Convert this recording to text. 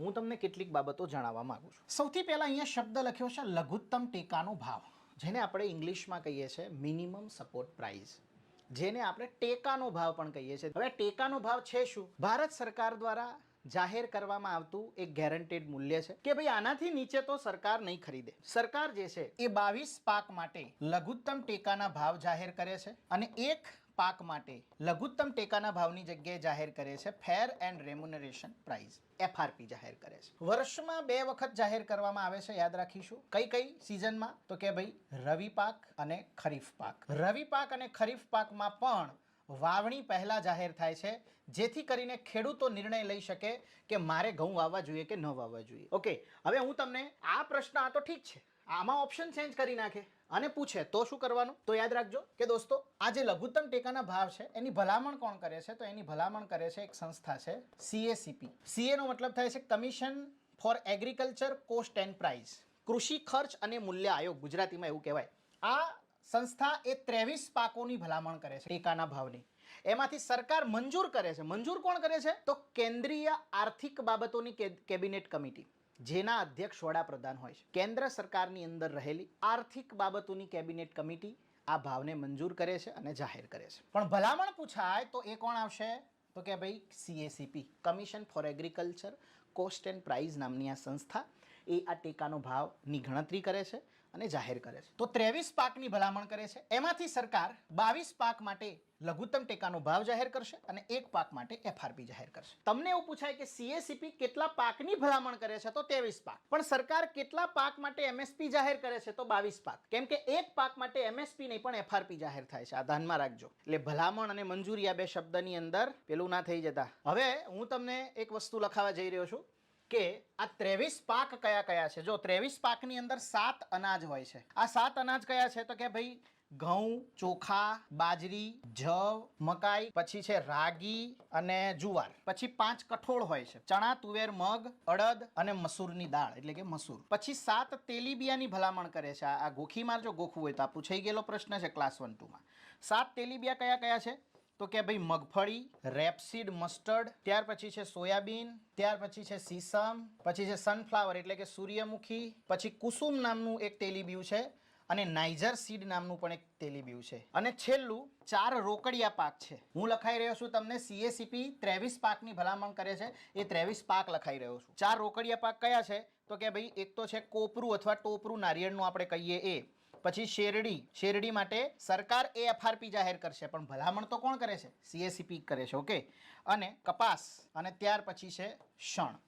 હું તમને કેટલીક બાબતો જણાવવા માંગુ છું. સૌથી પહેલા અહીંયા શબ્દ લખ્યો છે, લઘુત્તમ ટેકાનો ભાવ, જેને આપણે ઇંગ્લિશમાં કહીએ છીએ મિનિમમ સપોર્ટ પ્રાઇસ જેને આપણે ટેકાનો ભાવ પણ કહીએ છીએ. હવે ટેકાનો ભાવ છે શું? ભારત સરકાર દ્વારા જાહેર કરવામાં આવતું એક ગેરંટેડ મૂલ્ય છે કે ભાઈ આનાથી નીચે તો સરકાર નહીં ખરીદે. સરકાર જે છે એ બાવીસ પાક માટે લઘુત્તમ ટેકાના ભાવ જાહેર કરે છે અને એક પાક માટે લઘુત્તમ ટેકાના ભાવની જગ્યાએ જાહેર કરે છે fair and remuneration price FRP જાહેર કરે છે. વર્ષમાં બે વખત જાહેર કરવામાં આવે છે, યાદ રાખીશું. કઈ કઈ સિઝનમાં? તો કે ભાઈ, રવિ પાક અને ખરીફ પાક. રવિ પાક અને ખરીફ પાકમાં પણ વાવણી પહેલાં જાહેર થાય છે, જેથી કરીને ખેડૂતો નિર્ણય લઈ શકે કે મારે ઘઉં વાવવા જોઈએ કે ન વાવવા જોઈએ. ઓકે, હવે હું તમને આ પ્રશ્ન આ તો ઠીક છે. આમાં ઓપ્શન ચેન્જ કરી નાખે. અને પૂછે, તો શું કરવાનું? તો યાદ રાખજો કે દોસ્તો, આ જે લઘુત્તમ ટેકાના ભાવ છે, એની ભલામણ કોણ કરે છે? તો એની ભલામણ કરે છે એક સંસ્થા છે સીએસીપી સીએ નો મતલબ થાય છે commission for agriculture cost and price કૃષિ, ખર્ચ અને મૂલ્ય આયોગ, ગુજરાતીમાં એવું કહેવાય. આ સંસ્થા એ ત્રેવીસ પાકોની ભલામણ કરે છે ટેકાના ભાવની. એમાંથી સરકાર મંજૂર કરે છે. મંજૂર કોણ કરે છે? તો કેન્દ્રીય આર્થિક બાબતોની કેબિનેટ કમિટી. જેના અધ્યક્ષ વડાપ્રધાન હોય છે. કેન્દ્ર સરકારની અંદર રહેલી આર્થિક બાબતોની કેબિનેટ કમિટી આ ભાવને મંજૂર કરે છે અને જાહેર કરે છે. પણ ભલામણ પૂછાય તો એ કોણ આવશે? તો કે ભાઈ CACP commission for agriculture cost and price નામની આ સંસ્થા, એ આ ટેકાનો ભાવની ગણતરી કરે છે. અને જાહેર કરે છે. તો ત્રેવીસ પાકની ભલામણ કરે છે. એમાંથી સરકાર બાવીસ પાક માટે લઘુત્તમ ટેકાનો ભાવ જાહેર કરશે અને એક પાક માટે એફઆરપી જાહેર કરશે. તમને એવું પૂછાય કે સીએસીપી કેટલા પાકની ભલામણ કરે છે? તો ત્રેવીસ પાક. પણ સરકાર કેટલા પાક માટે એમએસપી જાહેર કરે છે? તો બાવીસ પાક. કેમ કે એક પાક માટે એમએસપી નહીં, પણ એફઆરપી જાહેર થાય છે. આ ધ્યાનમાં રાખજો. એટલે ભલામણ અને મંજૂરી આ બે શબ્દની અંદર પેલું ના થઈ જતા. હવે હું તમને એક વસ્તુ લખાવા જઈ રહ્યો છું. કે આ ત્રેવીસ પાક કયા કયા છે? જો ત્રેવીસ પાકની અંદર સાત અનાજ હોય છે. આ સાત અનાજ કયા છે? તો કે ભાઈ ઘઉં, ચોખા, બાજરી, જવ, મકાઈ, પછી છે રાગી અને જુવાર. પછી પાંચ કઠોળ હોય છે. ચણા, તુવેર, મગ, અડદ અને મસૂરની દાળ, એટલે કે મસૂર. પછી સાત તેલીબિયાની ભલામણ કરે છે. આ ગોખીમાર જો ગોખવું હોય તો આ પૂછાઈ ગયેલો પ્રશ્ન છે ક્લાસ વન ટુમાં સાત તેલીબિયા કયા કયા છે? તો કે ભાઈ મગફળી, રેપસીડ, મસ્ટર્ડ, ત્યાર પછી છે સોયાબીન, ત્યાર પછી છે સીસમ, પછી છે સનફ્લાવર એટલે કે સૂર્યમુખી, પછી કુસુમ નામનું એક તેલીબિયું છે અને નાઇજર સીડ નામનું પણ એક તેલીબિયું છે. અને છેલ્લું, ચાર રોકડિયા પાક છે. હું લખાઈ રહ્યો છું તમને સીએસીપી ત્રેવીસ પાકની ભલામણ કરે છે, એ ત્રેવીસ પાક લખાઈ રહ્યો છું. ચાર રોકડિયા પાક કયા છે? તો કે ભાઈ એક તો છે કોપરું અથવા ટોપરું નારિયેળનું આપણે કહીએ એ. પછી શેરડી શેરડી માટે સરકાર એ એફઆરપી જાહેર કરશે, પણ ભલામણ તો કોણ કરે છે? સીએસીપી કરે છે ઓકે અને કપાસ, અને ત્યાર પછી છે શણ.